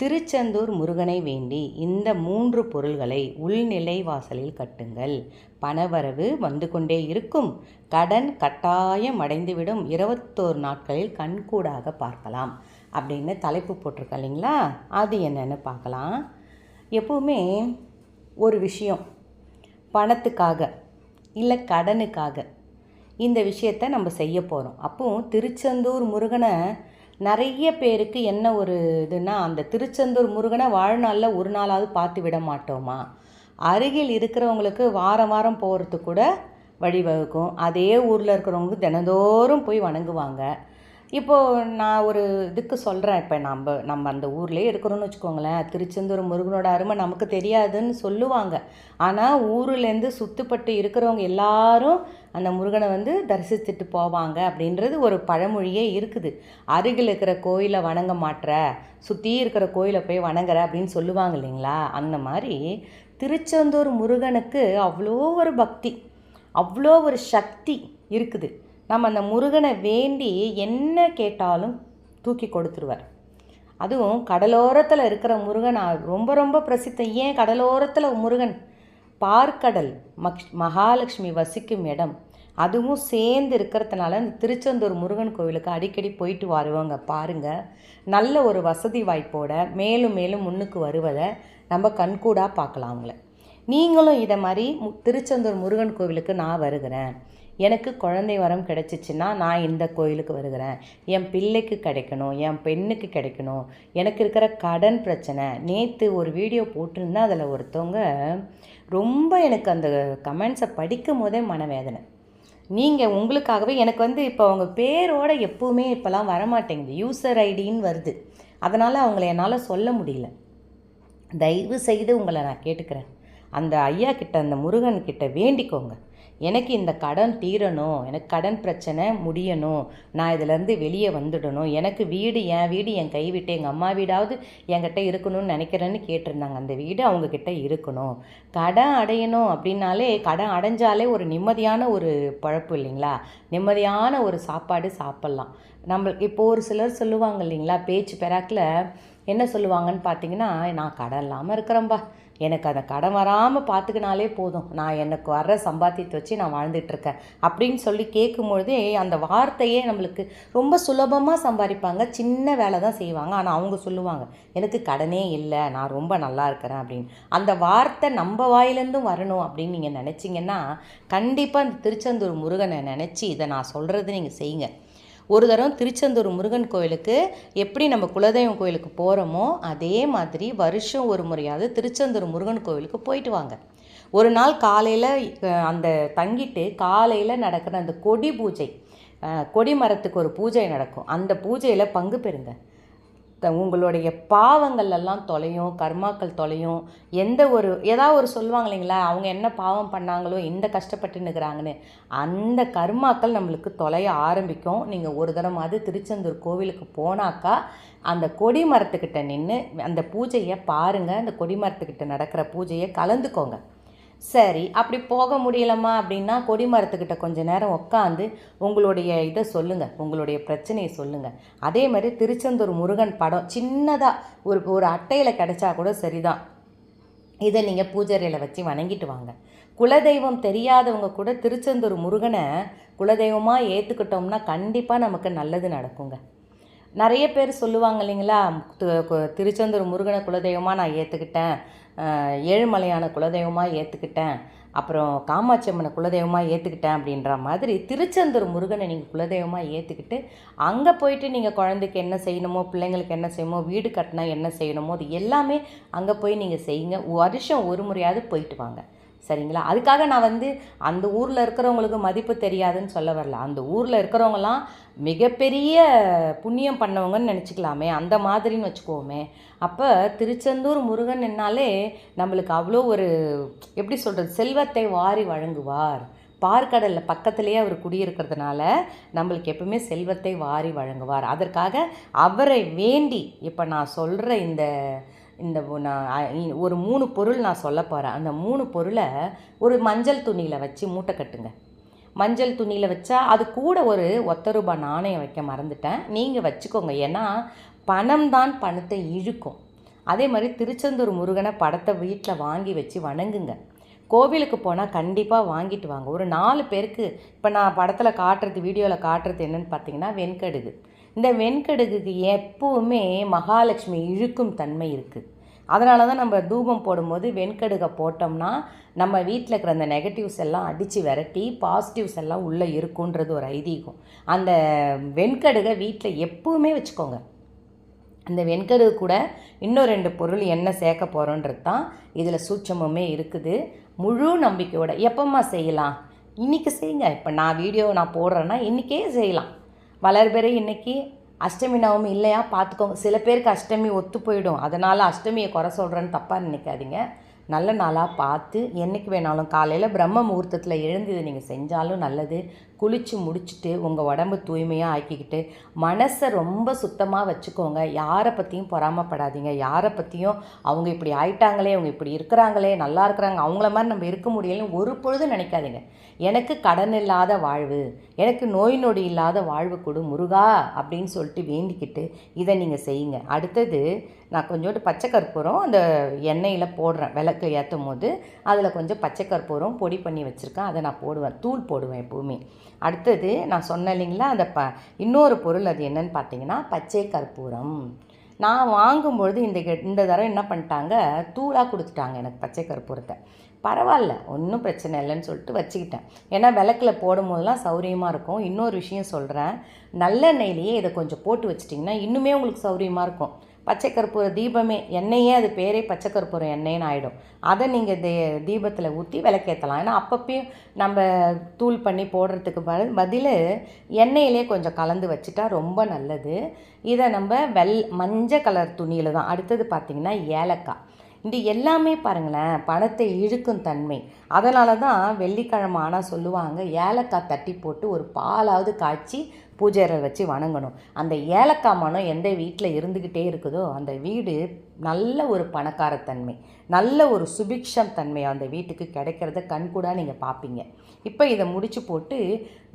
திருச்செந்தூர் முருகனை வேண்டி இந்த மூன்று பொருள்களை உள்நிலை வாசலில் கட்டுங்கள். பணவரவு வந்து கொண்டே இருக்கும். கடன் கட்டாயம் அடைந்துவிடும். இருபத்தோரு நாட்களில் கண்கூடாக பார்க்கலாம். அப்படின்னு தலைப்பு போட்டிருக்க இல்லைங்களா? அது என்னென்னு பார்க்கலாம். எப்போவுமே ஒரு விஷயம் பணத்துக்காக இல்லை கடனுக்காக இந்த விஷயத்தை நம்ம செய்ய போகிறோம் அப்போ திருச்செந்தூர் முருகனை நிறைய பேருக்கு என்ன ஒரு இதுனா அந்த திருச்செந்தூர் முருகனை வாழ்நாளில் ஒரு நாளாவது பார்த்து விட மாட்டோமா? அருகில் இருக்கிறவங்களுக்கு வாரம் வாரம் போகிறதுக்கு கூட வழிவகுக்கும். அதே ஊரில் இருக்கிறவங்களுக்கு தினந்தோறும் போய் வணங்குவாங்க. இப்போது நான் ஒரு இதுக்கு சொல்கிறேன் இப்போ நம்ம நம்ம அந்த ஊர்லேயே இருக்கிறோன்னு வச்சுக்கோங்களேன். திருச்செந்தூர் முருகனோட அருமை நமக்கு தெரியாதுன்னு சொல்லுவாங்க. ஆனால் ஊர்லேருந்து சுத்துப்பட்டு இருக்கிறவங்க எல்லாரும் அந்த முருகனை வந்து தரிசித்துட்டு போவாங்க அப்படின்றது ஒரு பழமொழியே இருக்குது. அருகில் இருக்கிற கோயிலை வணங்க மாட்டுற சுற்றி இருக்கிற கோயிலை போய் வணங்குற அப்படின்னு சொல்லுவாங்க இல்லைங்களா? அந்த மாதிரி திருச்செந்தூர் முருகனுக்கு அவ்வளோ ஒரு பக்தி அவ்வளோ ஒரு சக்தி இருக்குது. நம்ம அந்த முருகனை வேண்டி என்ன கேட்டாலும் தூக்கி கொடுத்துருவார். அதுவும் கடலோரத்தில் இருக்கிற முருகன் ரொம்ப ரொம்ப பிரசித்தம் ஏன் கடலோரத்தில் முருகன் பார்க்கடல் மக்ஷ் மகாலட்சுமி வசிக்கும் இடம். அதுவும் சேர்ந்து இருக்கிறதுனால இந்த திருச்செந்தூர் முருகன் கோவிலுக்கு அடிக்கடி போயிட்டு வருவாங்க பாருங்கள் நல்ல ஒரு வசதி வாய்ப்போட மேலும் மேலும் முன்னுக்கு வருவதை நம்ம கண்கூடாக பார்க்கலாம் அவங்கள. நீங்களும் இதை மாதிரி திருச்செந்தூர் முருகன் கோவிலுக்கு நான் வருகிறேன். எனக்கு குழந்தை வரம் கிடைச்சிச்சின்னா நான் இந்த கோயிலுக்கு வருகிறேன். என் பிள்ளைக்கு கிடைக்கணும் என் பெண்ணுக்கு கிடைக்கணும். எனக்கு இருக்கிற கடன் பிரச்சனை. நேற்று ஒரு வீடியோ போட்டிருந்தேன் அதில் ஒருத்தவங்க ரொம்ப எனக்கு அந்த கமெண்ட்ஸை படிக்கும் போதே மனவேதனை. நீங்கள் உங்களுக்காகவே எனக்கு வந்து இப்போ அவங்க பேரோட எப்போவுமே இப்போலாம் வரமாட்டேங்குது. யூசர் ஐடின்னு வருது. அதனால் அவங்கள என்னால் சொல்ல முடியல. தயவு செய்து உங்களை நான் கேட்டுக்கிறேன். அந்த ஐயா கிட்ட அந்த முருகன் கிட்ட வேண்டிக்கோங்க. எனக்கு இந்த கடன் தீரணும் எனக்கு கடன் பிரச்சனை முடியணும் நான் இதிலேருந்து வெளியே வந்துடணும். எனக்கு வீடு என் வீடு என் கை விட்டு எங்கள் அம்மா வீடாவது என்கிட்ட இருக்கணும்னு நினைக்கிறேன்னு கேட்டிருந்தாங்க. அந்த வீடு அவங்கக்கிட்ட இருக்கணும். கடன் அடையணும் அப்படின்னாலே கடன் அடைஞ்சாலே ஒரு நிம்மதியான ஒரு பழப்பு இல்லைங்களா? நிம்மதியான ஒரு சாப்பாடு சாப்பிட்லாம். நம்ம இப்போ ஒரு சிலர் சொல்லுவாங்க இல்லைங்களா? பேச்சு பெறாக்கில் என்ன சொல்லுவாங்கன்னு பார்த்தீங்கன்னா நான் கடன் இல்லாமல் இருக்கிறேன்பா. எனக்கு அந்த கடன் வராமல் பார்த்துக்கினாலே போதும். நான் எனக்கு வர்ற சம்பாத்தியத்தை வச்சு நான் வாழ்ந்துட்டுருக்கேன். அப்படின்னு சொல்லி கேட்கும்பொழுதே அந்த வார்த்தையே நம்மளுக்கு ரொம்ப சுலபமாக சம்பாதிப்பாங்க. சின்ன வேலை தான் செய்வாங்க. ஆனால் அவங்க சொல்லுவாங்க எனக்கு கடனே இல்லை. நான் ரொம்ப நல்லா இருக்கிறேன். அப்படின்னு. அந்த வார்த்தை நம்ம வாயிலேருந்தும் வரணும் அப்படின்னு நீங்கள் நினச்சிங்கன்னா கண்டிப்பாக இந்த திருச்செந்தூர் முருகனை நினச்சி இதை நான் சொல்கிறது நீங்கள் செய்யுங்க. ஒரு தரம் திருச்செந்தூர் முருகன் கோயிலுக்கு எப்படி நம்ம குலதெய்வம் கோயிலுக்கு போகிறோமோ அதே மாதிரி வருஷம் ஒரு முறையாவது திருச்செந்தூர் முருகன் கோயிலுக்கு போயிட்டு வாங்க. ஒரு நாள் காலையில் அந்த தங்கிட்டு காலையில் நடக்கிற அந்த கொடி பூஜை கொடி மரத்துக்கு ஒரு பூஜை நடக்கும். அந்த பூஜையில் பங்கு பெறுங்க. த- உங்களுடைய பாவங்கள் எல்லாம் தொலையும் கர்மாக்கள் தொலையும் எந்த ஒரு ஏதாவது ஒரு சொல்லுவாங்க இல்லைங்களா அவங்க என்ன பாவம் பண்ணாங்களோ இந்த கஷ்டப்பட்டு நிற்கிறாங்கன்னு அந்த கர்மாக்கள் நம்மளுக்கு தொலைய ஆரம்பிக்கும். நீங்கள் ஒரு தடமாவது திருச்செந்தூர் கோவிலுக்கு போனாக்கா அந்த கொடி மரத்துக்கிட்ட நின்று அந்த பூஜையை பாருங்கள் அந்த கொடி மரத்துக்கிட்ட நடக்கிற பூஜையை கலந்துக்கோங்க. சரி அப்படி போக முடியலம்மா அப்படின்னா கொடி மரத்துக்கிட்ட கொஞ்ச நேரம் உட்காந்து உங்களுடைய இதை சொல்லுங்கள் உங்களுடைய பிரச்சனையை சொல்லுங்கள் அதே மாதிரி திருச்செந்தூர் முருகன் படம் சின்னதாக ஒரு ஒரு அட்டையில் கிடைச்சா கூட சரிதான். இதை நீங்கள் பூஜரையில் வச்சு வணங்கிட்டு வாங்க. குலதெய்வம் தெரியாதவங்க கூட திருச்செந்தூர் முருகனை குலதெய்வமாக ஏற்றுக்கிட்டோம்னா கண்டிப்பாக நமக்கு நல்லது நடக்குங்க. நிறைய பேர் சொல்லுவாங்க இல்லைங்களா திருச்செந்தூர் முருகனை குலதெய்வமாக நான் ஏற்றுக்கிட்டேன் ஏழுமலையான குலதெய்வமாக ஏற்றுக்கிட்டேன் அப்புறம் காமாட்சி அம்மனை குலதெய்வமாக ஏற்றுக்கிட்டேன் அப்படின்ற மாதிரி திருச்செந்தூர் முருகனை நீங்கள் குலதெய்வமாக ஏற்றுக்கிட்டு அங்கே போயிட்டு நீங்கள் குழந்தைக்கு என்ன செய்யணுமோ பிள்ளைங்களுக்கு என்ன செய்யணுமோ வீடு கட்டினா என்ன செய்யணுமோ அது எல்லாமே அங்கே போய் நீங்கள் செய்யுங்க. வருஷம் ஒரு முறையாவது போயிட்டு வாங்க. சரிங்களா? அதுக்காக நான் வந்து அந்த ஊரில் இருக்கிறவங்களுக்கு மதிப்பு தெரியாதுன்னு சொல்ல வரல. அந்த ஊரில் இருக்கிறவங்களாம் மிகப்பெரிய புண்ணியம் பண்ணவங்கன்னு நினச்சிக்கலாமே. அந்த மாதிரின்னு வச்சுக்கோமே. அப்போ திருச்செந்தூர் முருகன் என்னாலே நம்மளுக்கு அவ்வளோ ஒரு எப்படி சொல்கிறது செல்வத்தை வாரி வழங்குவார். பார்க்கடலில் பக்கத்துலேயே அவர் குடியிருக்கிறதுனால நம்மளுக்கு எப்பவுமே செல்வத்தை வாரி வழங்குவார். அதற்காக அவரை வேண்டி இப்போ நான் சொல்கிற இந்த இந்த நான் இ- ஒரு மூணு பொருள் நான் சொல்ல போகிறேன் அந்த மூணு பொருளை ஒரு மஞ்சள் துணியில் வச்சு மூட்டை கட்டுங்க. மஞ்சள் துணியில் வச்சா அது கூட ஒரு ஒத்த ரூபாய் நாணயம் வைக்க மறந்துட்டேன். நீங்கள் வச்சுக்கோங்க. ஏன்னா பணம் தான் பணத்தை இழுக்கும். அதே மாதிரி திருச்செந்தூர் முருகனை படத்தை வீட்டில் வாங்கி வச்சு வணங்குங்க. கோவிலுக்கு போனால் கண்டிப்பாக வாங்கிட்டு வாங்க. ஒரு நாலு பேருக்கு இப்போ நான் படத்தில் காட்டுறது வீடியோவில் காட்டுறது என்னென்னு பார்த்தீங்கன்னா வெண்கடுகு. இந்த வெண்கடுகுக்கு எப்போவுமே மகாலட்சுமி இழுக்கும் தன்மை இருக்குது அதனால தான் நம்ம தூபம் போடும்போது வெண்கடுகை போட்டோம்னா நம்ம வீட்டில் இருக்கிற அந்த நெகட்டிவ்ஸ் எல்லாம் அடித்து விரட்டி பாசிட்டிவ்ஸ் எல்லாம் உள்ளே இருக்குன்றது ஒரு ஐதீகம். அந்த வெண்கடுகை வீட்டில் எப்பவுமே வச்சுக்கோங்க. அந்த வெண்கடுகு கூட இன்னும் ரெண்டு பொருள் என்ன சேர்க்க போகிறோன்றது தான் இதில் சூட்சமுமே இருக்குது. முழு நம்பிக்கையோட எப்பம்மா செய்யலாம்? இன்றைக்கி செய்யுங்க. இப்போ நான் வீடியோ நான் போடுறேன்னா இன்றைக்கே செய்யலாம். வளர்பிறை இன்னைக்கு அஷ்டமி நவமி இல்லையா? பார்த்துக்கோங்க. சில பேருக்கு அஷ்டமி ஒத்து போயிடும். அதனால் அஷ்டமியை குறை சொல்கிறேன்னு தப்பாக நினைக்காதீங்க. நல்ல நாளாக பார்த்து என்னைக்கு வேணாலும் காலையில் பிரம்ம முகூர்த்தத்தில் எழுந்து இதை நீங்கள் செஞ்சாலும் நல்லது. குளித்து முடிச்சுட்டு உங்கள் உடம்பு தூய்மையாக ஆக்கிக்கிட்டு மனசை ரொம்ப சுத்தமாக வச்சுக்கோங்க. யாரை பற்றியும் பொறாமப்படாதீங்க. யாரை பற்றியும் அவங்க இப்படி ஆயிட்டாங்களே அவங்க இப்படி இருக்கிறாங்களே நல்லா இருக்கிறாங்க அவங்கள மாதிரி நம்ம இருக்க முடியலன்னு ஒரு பொழுதும் நினைக்காதீங்க. எனக்கு கடன் இல்லாத வாழ்வு எனக்கு நோய் நொடி இல்லாத வாழ்வு கொடு முருகா அப்படின்னு சொல்லிட்டு வேண்டிக்கிட்டு இதை நீங்கள் செய்யுங்க. அடுத்தது நான் கொஞ்சோண்டு பச்சை கற்பூரம் அந்த எண்ணெயில் போடுறேன். விளக்கு ஏற்றும் போது அதில் கொஞ்சம் பச்சை கற்பூரம் பொடி பண்ணி வச்சுருக்கேன். அதை நான் போடுவேன். தூள் போடுவேன் எப்போவுமே. அடுத்தது நான் சொன்னேன் இல்லைங்களா அந்த ப இன்னொரு பொருள் அது என்னன்னு பார்த்தீங்கன்னா பச்சை கற்பூரம். நான் வாங்கும்பொழுது இந்த கெ- இந்த தடவை என்ன பண்ணிட்டாங்க தூளாக கொடுத்துட்டாங்க எனக்கு பச்சை கற்பூரத்தை. பரவாயில்ல ஒன்றும் பிரச்சனை இல்லைன்னு சொல்லிட்டு வச்சுக்கிட்டேன். ஏன்னா விளக்கில் போடும்போதெல்லாம் சௌரியமாக இருக்கும். இன்னொரு விஷயம் சொல்கிறேன் நல்லெண்ணெயிலேயே இதை கொஞ்சம் போட்டு வச்சிட்டிங்கன்னா இன்னுமே உங்களுக்கு சௌரியமாக இருக்கும். பச்சை கற்பூர தீபமே எண்ணெயே அது பேரே பச்சை கற்பூரம் எண்ணெய்னு ஆகிடும் அதை நீங்கள் தே தீபத்தில் ஊற்றி விளக்கேற்றலாம் ஏன்னா அப்பப்பையும் நம்ம தூள் பண்ணி போடுறதுக்கு ப பதில் எண்ணெயிலே கொஞ்சம் கலந்து வச்சுட்டா ரொம்ப நல்லது. இதை நம்ம வெள் மஞ்சள் கலர் துணியில் தான். அடுத்தது பார்த்திங்கன்னா ஏலக்காய். இந்த எல்லாமே பாருங்களேன் பணத்தை இழுக்கும் தன்மை. அதனால தான் வெள்ளிக்கிழமை ஆனால் சொல்லுவாங்க ஏலக்காய் தட்டி போட்டு ஒரு பாலாவது காய்ச்சி பூஜை அறை வச்சு வணங்கணும். அந்த ஏலக்காய் மனம் எந்த வீட்டில் இருந்துக்கிட்டே இருக்குதோ அந்த வீடு நல்ல ஒரு பணக்காரத்தன்மை நல்ல ஒரு சுபிக்ஷம் தன்மை அந்த வீட்டுக்கு கிடைக்கிறத கண்கூடாக நீங்கள் பார்ப்பீங்க இப்போ இதை முடிச்சு போட்டு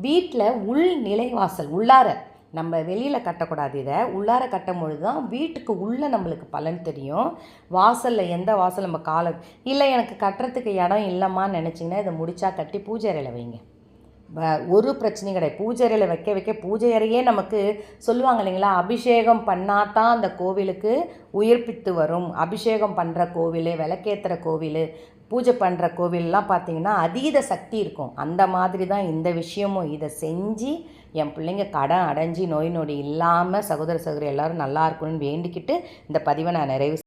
வீட்டில் உள் நிலைவாசல் உள்ளார நம்ம வெளியில் கட்டக்கூடாது இதை. உள்ளார கட்டும் பொழுது தான் வீட்டுக்கு உள்ளே நம்மளுக்கு பலன் தெரியும். வாசலில் எந்த வாசல் நம்ம காலை இல்லை எனக்கு கட்டுறதுக்கு இடம் இல்லைம்மா நினச்சிங்கன்னா இதை முடித்தா கட்டி பூஜை அறையில் வைங்க. ஒரு பிரச்சனையும் கிடையாது. பூஜை அறையில் வைக்க வைக்க பூஜை அறையே நமக்கு சொல்லுவாங்க இல்லைங்களா? அபிஷேகம் பண்ணால் தான் அந்த கோவிலுக்கு உயிர்ப்பித்து வரும். அபிஷேகம் பண்ணுற கோவில் விளக்கேற்றுற கோவில் பூஜை பண்ணுற கோவிலெலாம் பார்த்தீங்கன்னா அதீத சக்தி இருக்கும். அந்த மாதிரி தான் இந்த விஷயமும். இதை செஞ்சு என் பிள்ளைங்க கடன் அடைஞ்சு நோய் நொடி இல்லாமல் சகோதர சகோதரி எல்லோரும் நல்லா இருக்கணும்னு வேண்டிக்கிட்டு இந்த பதிவை நான் நிறைவு